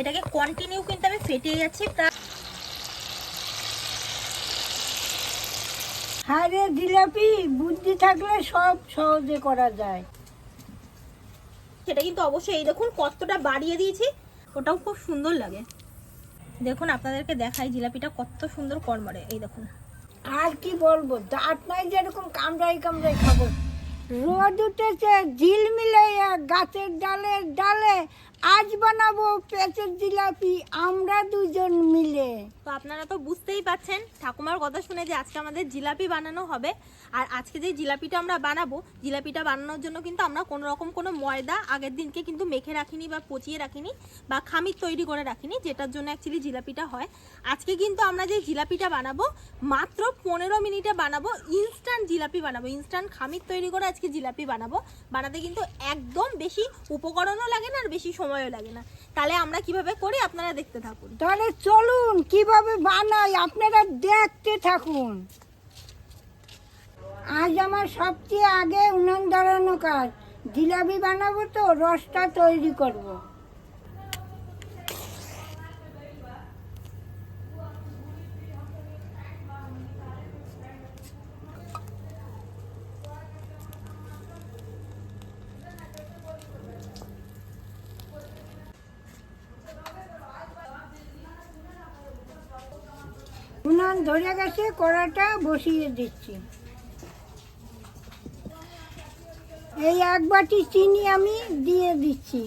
এটাকে কন্টিনিউ কিন্তু আমি ফেটিয়ে যাচ্ছি প্রায় হারে জিলাপি বুদ্ধি থাকলে সব সহজে করা যায়। সেটা কিন্তু অবশ্যই এই দেখুন কতটা বাড়িয়ে দিয়েছি ওটাও খুব সুন্দর লাগে। দেখুন আপনাদেরকে দেখাই জিলাপিটা কত সুন্দর কর্মরে এই দেখুন। আর কি বলব দাঁত নাই যেরকম কামড়াই কামড়াই খাব। রোদ উঠেছে ঝিল মিলাইয়া গাছের ডালে ডালে আজ বানাবো পেঁচের জিলাপি, আমরা দুজন মিলে। তো আপনারা তো বুঝতেই পাচ্ছেন ঠাকুমার কথা শুনে যে আজকে আমাদের জিলাপি বানানো হবে। আর আজকে যে জিলাপিটা আমরা বানাবো, জিলাপিটা বানানোর জন্য কিন্তু আমরা কোনো রকম কোনো ময়দা আগের দিনকে কিন্তু মেখে রাখিনি বা পচিয়ে রাখিনি বা খামির তৈরি করে রাখিনি, যেটার জন্য অ্যাকচুয়ালি জিলাপিটা হয়। আজকে কিন্তু আমরা যে জিলাপিটা বানাবো, মাত্র পনেরো মিনিটে বানাবো ইনস্ট্যান্ট জিলাপি বানাবো ইনস্ট্যান্ট খামির তৈরি করে আজকে জিলাপি বানাবো। বানাতে কিন্তু একদম বেশি উপকরণও লাগে না আর বেশি সময়ও লাগে না। তাহলে আমরা কীভাবে করি? আপনারা দেখতে থাকুন। তাহলে চলুন, কীভাবে বানাই? আপনারা দেখতে থাকুন। আজ আমার সবচেয়ে আগে উনুন ধরানো কাজ। জিলাপি বানাবো তো, রসটা তৈরি করব। উনান ধরে গেছে, কড়াটা বসিয়ে দিচ্ছি। এই এক বাটি চিনি আমি দিয়ে দিচ্ছি।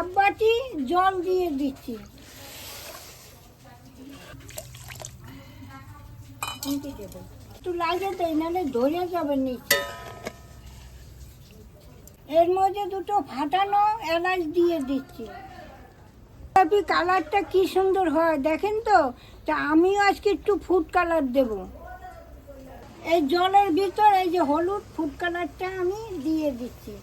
এক বাটি জল দিয়ে দিচ্ছি। একটু লাগে দেয় নাহলে ধরে যাবে নিচে। এর মধ্যে দুটো ফাটানো এলাচ দিয়ে দিচ্ছি। গোলাপি কালারটা কি সুন্দর হয় দেখেন তো? তা আমিও আজকে একটু ফুড কালার দেব। এই জলের ভিতর এই যে হলুদ ফুড কালারটা আমি দিয়ে দিচ্ছি।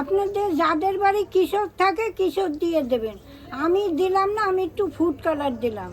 আপনাদের যাদের বাড়ি কিশোর থাকে কিশোর দিয়ে দেবেন। আমি দিলাম না আমি একটু ফুড কালার দিলাম।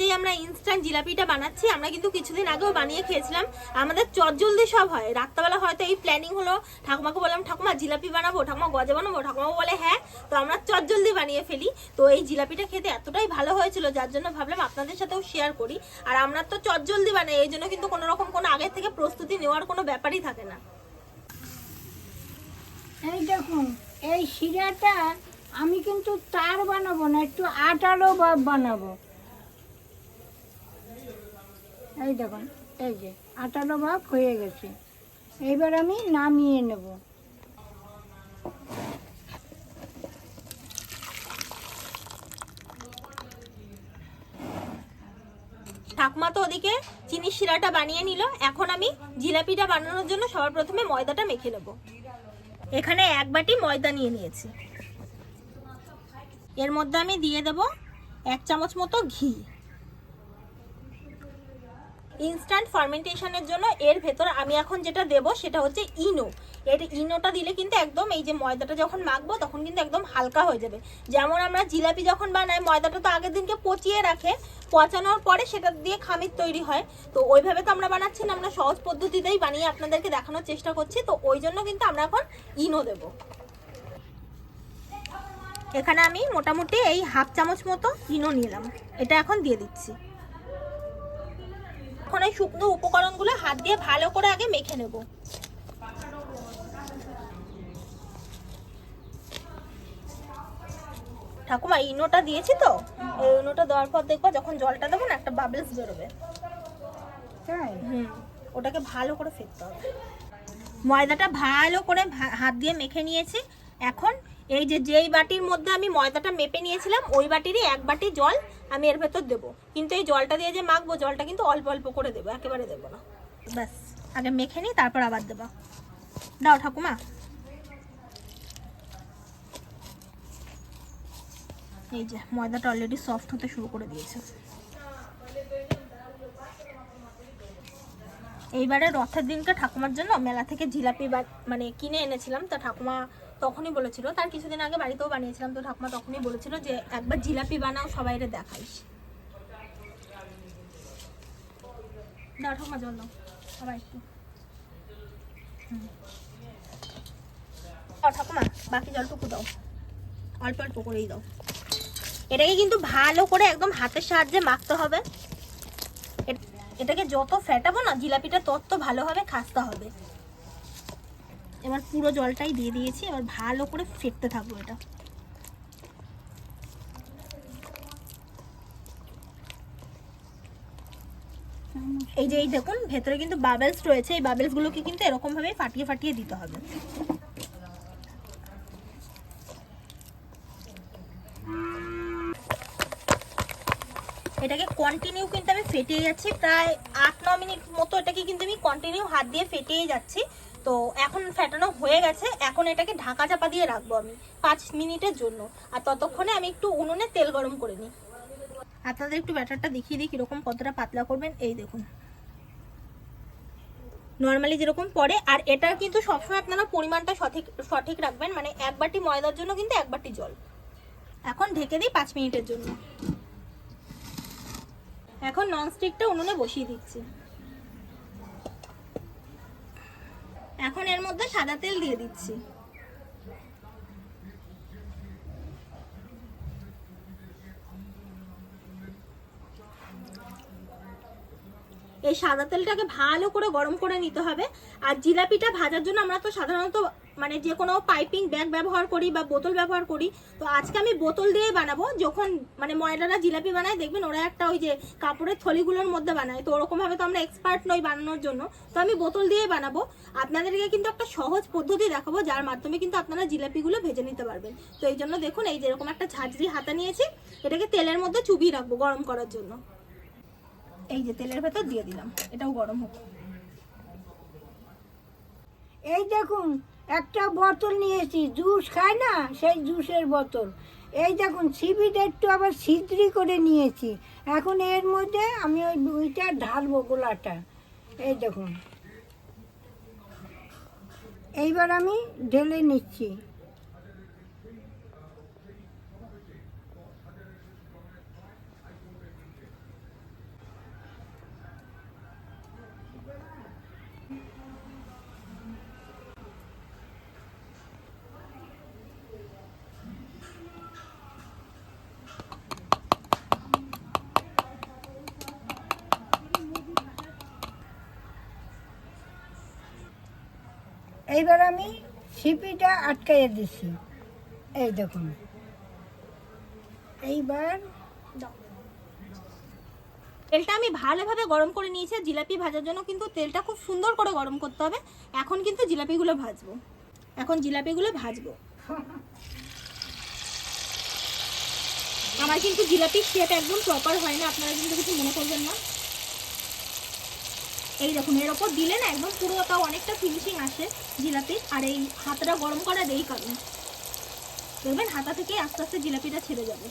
যেই আমরা ইনস্ট্যান্ট জিলাপিটা বানাচ্ছি, আমরা কিন্তু কিছুদিন আগেও বানিয়ে খেয়েছিলাম। আমাদের চটজলদি সব হয়। রাত্রেবেলা হয়তো এই প্ল্যানিং হলো, ঠাকুমাকে বললাম, ঠাকুমা, জিলাপি বানাবো, ঠাকুমা গজা বানাবো? ঠাকুমা বলে হ্যাঁ। তো আমরা চটজলদি বানিয়ে ফেলি। তো এই জিলাপিটা খেতে এতটাই ভালো হয়েছিল, যার জন্য ভাবলাম আপনাদের সাথেও শেয়ার করি। আর আমরা তো চটজলদি বানাই, এই জন্য কিন্তু কোনো রকম কোনো আগের থেকে প্রস্তুতি নেওয়ার কোনো ব্যাপারই থাকে না। এই দেখুন, এই শিরাটা আমি কিন্তু তার বানাবো না, একটু আটালো বানাবো। এই দেখুন, এই যে আটালো ভাগ হয়ে গেছে। এইবার আমি নামিয়ে নেব। ঠাকুমা তো ওদিকে চিনি শিরাটা বানিয়ে নিল। এখন আমি জিলাপিটা বানানোর জন্য সবার প্রথমে ময়দাটা মেখে নেব। এখানে এক বাটি ময়দা নিয়ে নিয়েছি। এর মধ্যে আমি দিয়ে দেব এক চামচ মতো ঘি। ইনস্ট্যান্ট ফার্মেন্টেশনের জন্য এর ভেতর আমি এখন যেটা দেব সেটা হচ্ছে ইনো। এটা ইনোটা দিলে কিন্তু একদম এই যে ময়দাটা যখন মাখবো তখন কিন্তু একদম হালকা হয়ে যাবে। যেমন আমরা জিলাপি যখন বানাই, ময়দাটা তো আগের দিনকে পচিয়ে রাখে, পচানোর পরে সেটা দিয়ে খামির তৈরি হয়। তো ওইভাবে তো আমরা বানাচ্ছি না, আমরা সহজ পদ্ধতিতেই বানিয়ে আপনাদেরকে দেখানোর চেষ্টা করছি। তো ওই জন্য কিন্তু আমরা এখন ইনো দেব। এখানে আমি মোটামুটি এই হাফ চামচ মতো ইনো নিলাম। এটা এখন দিয়ে দিচ্ছি। এখন এই শুকনো উপকরণগুলো হাত দিয়ে ভালো করে আগে মেখে নেব। ঠাকুমা ইনোটা দিয়েছি তো? এই ইনোটা দেওয়ার পর দেখব যখন জলটা দেবো না একটা বাবলস বেরোবে। হুম ওটাকে ভালো করে ফেলতে হবে। ময়দাটা ভালো করে হাত দিয়ে মেখে নিয়েছি। এখন এই যে যেই বাটির মধ্যে আমি ময়দাটা মেপে নিয়েছিলাম, ওই বাটিরই এক বাটি জল আমি এর ভেতর দেবো। কিন্তু এই জলটা দিয়ে যে মাখবো, জলটা কিন্তু অল্প অল্প করে দেবো, একেবারে দেবো না। ব্যাস, আগে মেখে নিই, তারপর আবার দেবো। দাও ঠাকুমা। এই যে, ময়দাটা অলরেডি সফট হতে শুরু করে দিয়েছে। এইবারে রথের দিনকে ঠাকুমার জন্য, মেলা থেকে জিলাপি মানে কিনে এনেছিলাম, তো ঠাকুমা তখনই বলেছিল, তার কিছুদিন আগে বাড়িতেও বানিয়েছিলাম, তো ঠাকুমা তখনই বলেছিল যে একবার জিলাপি বানাও, সবাইরে দেখাইস। দাও ঠাকুমা, জল সবাই একটু। ঠাকুমা, বাকি জলটুকু দাও, অল্প অল্প করেই দাও। এটাকে কিন্তু ভালো করে একদম হাতের সাহায্যে মাখতে হবে। এটাকে যত ফেটাবো না, জিলাপিটা তত ভালোভাবে খাসতে হবে। এবার পুরো জলটাই দিয়ে দিয়েছি, এবার ভালো করে ফেটতে থাকব এটা। এই যে এই দেখুন, ভেতরে কিন্তু বাবেলস রয়েছে, এই বাবেলসগুলোকে কিন্তু এরকম ভাবে ফাটিয়ে ফাটিয়ে দিতে হবে। এটাকে কন্টিনিউ কিন্তু আমি ফেটিয়ে যাচ্ছি, প্রায় আট ন মিনিট মতো এটাকে কিন্তু আমি কন্টিনিউ হাত দিয়ে ফেটিয়ে যাচ্ছি। তো এখন ফেটানো হয়ে গেছে, এখন এটাকে ঢাকা চাপা দিয়ে রাখব আমি পাঁচ মিনিটের জন্য। আর ততক্ষণে আমি একটু উনুনে তেল গরম করে নিই। আপনাদের একটু ব্যাটারটা দেখিয়ে দিই কীরকম কতটা পাতলা করবেন। এই দেখুন। নর্মালি যেরকম পড়ে, আর এটার কিন্তু সবসময় আপনারা পরিমাণটা সঠিক সঠিক রাখবেন। মানে এক বাটি ময়দার জন্য কিন্তু এক বাটি জল। এখন ঢেকে দিই পাঁচ মিনিটের জন্য। এখন ননস্টিকটা উনুনে বসিয়ে দিচ্ছি। এখন এর মধ্যে সাদা তেল দিয়ে দিচ্ছি। এই সাদা তেলটাকে ভালো করে গরম করে নিতে হবে। আর জিলাপিটা ভাজার জন্য আমরা তো সাধারণত মানে যে কোনো পাইপিং ব্যাগ ব্যবহার করি বা বোতল ব্যবহার করি, তো আজকে আমি বোতল দিয়ে বানাবো। যখন মানে ময়দারা জিলাপি বানায়, দেখবেন ওরা একটা ওই যে কাপড়ের থলিগুলোর মধ্যে বানায়। তো ওরকমভাবে তো আমরা এক্সপার্ট নই বানানোর জন্য। তো আমি বোতল দিয়ে বানাবো। আপনাদেরকে কিন্তু একটা সহজ পদ্ধতি দেখাবো, যার মাধ্যমে কিন্তু আপনারা জিলাপিগুলো ভেজে নিতে পারবেন। তো এই জন্য দেখুন, এই যেরকম একটা ঝাঁঝরি হাতা নিয়েছি। এটাকে তেলের মধ্যে চুবিয়ে রাখব গরম করার জন্য। এই যে তেলের ভেতর দিয়ে দিলাম। এটাও গরম হোক। এই দেখুন একটা বোতল নিয়েছি, জুস খায় না? সেই জুসের বোতল। এই দেখুন সিবিটা একটু আবার সিদ্রি করে নিয়েছি। এখন এর মধ্যে আমি ওই দুইটা ঢালবো গোলাটা। এই দেখুন। এইবার আমি ঢেলে নিচ্ছি। এইবার আমি সিপিটা আটকাইয়ে দিচ্ছি এই দেখুন। এইবার তেলটা আমি ভালোভাবে গরম করে নিয়েছি জিলাপি ভাজার জন্য কিন্তু তেলটা খুব সুন্দর করে গরম করতে হবে। এখন কিন্তু জিলাপিগুলো ভাজবো। এখন জিলাপিগুলো ভাজবো। আমার কিন্তু জিলাপির শেপ একদম প্রপার হয় না, আপনারা কিন্তু কিছু মনে করবেন না। এই দেখুন, এর ওপর দিলে না একদম পুরো তাও অনেকটা ফিনিশিং আসে জিলাপির, আর এই হাতটা গরম করার এই কারণ। দেখবেন হাতা থেকে আস্তে আস্তে জিলাপিটা ছেড়ে যাবে।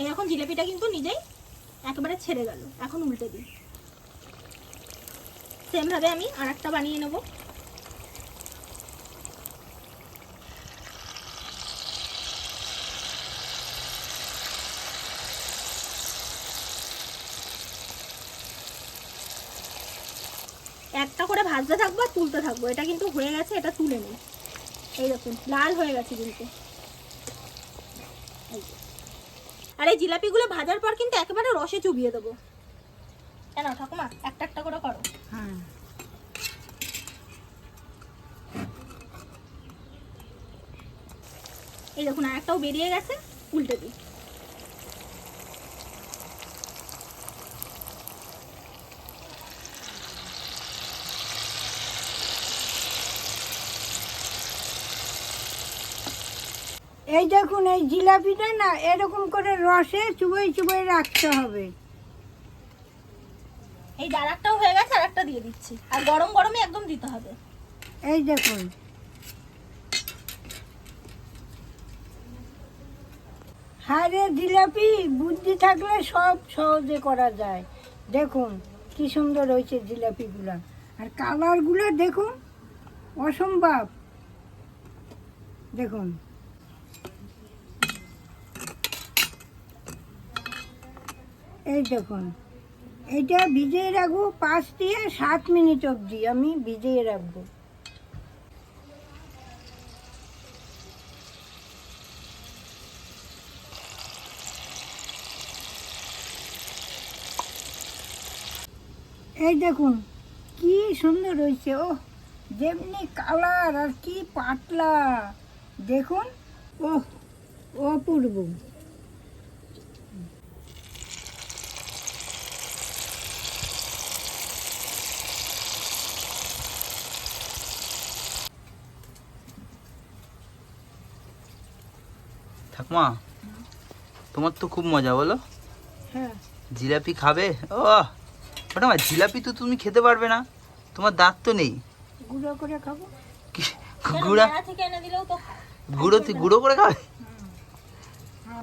এই এখন জিলাপিটা কিন্তু নিজেই একেবারে ছেড়ে গেল। এখন উল্টে দিই। সেমভাবে আমি আর একটা বানিয়ে নেব। একটা করে ভাজতে থাকব আর তুলতে থাকব। এটা কিন্তু হয়ে গেছে এটা তুলে নিই এই দেখুন লাল হয়ে গেছে কিন্তু। আর এই জিলাপিগুলো ভাজার পর কিন্তু একেবারে রসে চুবিয়ে দেবো। কেন ঠাকুমা? একটা একটা করে করো। হ্যাঁ। এই দেখুন আর একটাও বেরিয়ে গেছে উল্টে দিই। এই দেখুন এই জিলাপিটা না এরকম করে রসে চুবোই চুবোই রাখতে হবে। এই একটাও হয়ে গেছে আর একটা দিয়ে দিচ্ছি। আর গরম গরমই একদম দিতে হবে। এই দেখুন। হারে জিলাপি বুদ্ধি থাকলে সব সহজে করা যায়। দেখুন কি সুন্দর হয়েছে জিলাপিগুলা। আর কালারগুলো দেখুন অসম্ভব। দেখুন। এই দেখুন, এটা ভিজিয়ে রাখব পাঁচ দিয়ে সাত মিনিট অবধি, আমি ভিজিয়ে রাখব। এই দেখুন, কি সুন্দর হয়েছে, ও, যেমনি কালার আর কি পাতলা। দেখুন, ও, অপূর্ব। ঠাকুমা তোমার তো খুব মজা বলো। হ্যাঁ। জিলাপি খাবে? ও ওটা জিলাপি তো তুমি খেতে পারবে না। তোমার দাঁত তো নেই। গুঁড়ো করে খাব? গুঁড়া? থেকে এনে দিলেও তো গুঁড়ো তি- গুঁড়ো করে খাবে? হ্যাঁ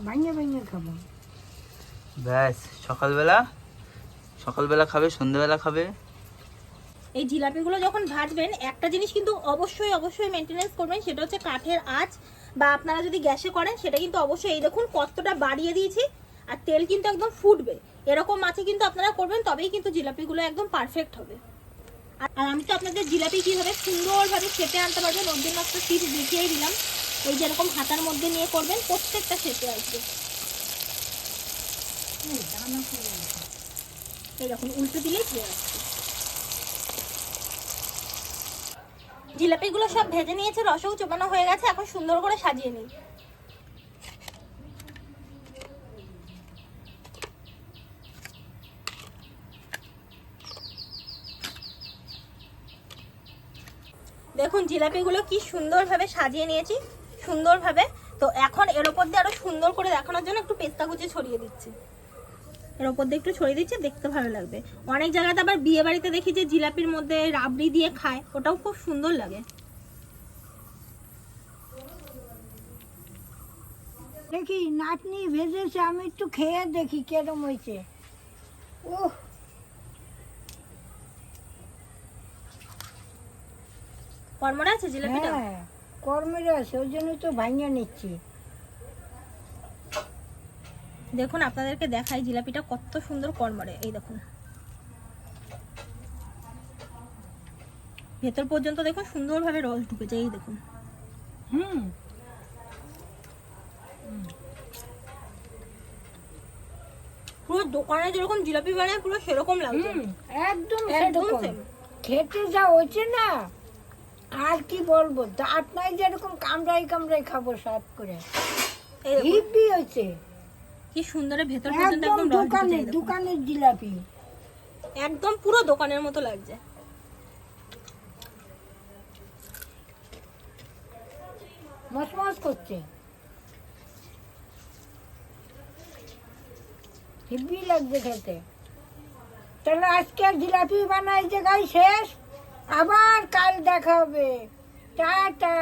খাব। ব্যাস সকালবেলা সকালবেলা খাবে সন্ধ্যেবেলা খাবে। এই জিলাপিগুলো যখন ভাজবেন একটা জিনিস কিন্তু অবশ্যই অবশ্যই মেনটেনেন্স করবেন সেটা হচ্ছে কাঠের আঁচ বা আপনারা যদি গ্যাসে করেন, সেটা কিন্তু অবশ্যই এই দেখুন কতটা বাড়িয়ে দিয়েছি। আর তেল কিন্তু একদম ফুটবে। এরকম মাছে কিন্তু আপনারা করবেন, তবেই কিন্তু জিলাপিগুলো একদম পারফেক্ট হবে। আর আমি তো আপনাদের জিলাপি কীভাবে সুন্দরভাবে খেতে আনতে পারবেন ওর জন্য একটা টিপস দেখিয়েই দিলাম। এই যেরকম হাতার মধ্যে নিয়ে করবেন, প্রত্যেকটা খেতে আসবে। এই দেখুন, উল্টো দিলেই হয়ে আসছে জিলাপিগুলো সব ভেজে নিয়েছে, রসও চোপানো হয়ে গেছে, এখন সুন্দর করে সাজিয়ে নিই। দেখুন, জিলাপিগুলো কি সুন্দরভাবে সাজিয়ে নিয়েছি, সুন্দরভাবে। তো এখন এর ওপর দিয়ে আরও সুন্দর করে দেখানোর জন্য একটু পেস্তা কুচি ছড়িয়ে দিচ্ছি। এর ওপর দিয়ে একটু ছড়িয়ে দিচ্ছে দেখতে ভালো লাগবে। অনেক জায়গাতে আবার বিয়ে বাড়িতে দেখি যে জিলাপির মধ্যে রাবড়ি দিয়ে খায় ওটাও খুব সুন্দর লাগে। দেখি নাতনি ভেজেছে আমি একটু খেয়ে দেখি কেরম হয়েছে। ও কর্মরা আছে জিলাপিটা? হ্যাঁ কর্মের আছে ওই জন্য তো ভাঙিয়ে নিচ্ছি। দেখুন আপনাদেরকে দেখাই জিলাপিটা কত সুন্দর কর্মরে এই দেখুন। ভেতর পর্যন্ত দেখুন সুন্দরভাবে রস ঢুকেছে এই দেখুন। হুম। পুরো দোকানে যেরকম জিলাপি বানায় পুরো সেরকম লাগছে। একদম একদম খেতে যা হয়েছে না আর কি বলব? দাঁত নাই যেরকম কামড়াই কামড়াই খাব সাত করে। হিব্বি হয়েছে। কি সুন্দর ভেতর পর্যন্ত একদম রস দোকানের জিলাপি। একদম পুরো দোকানের মতো লাগছে। মসমস করছে। হিব্বি লাগছে খেতে। তাহলে আজকে জিলাপি বানাই জায়গায় শেষ? আবার কাল দেখা হবে। টাটা।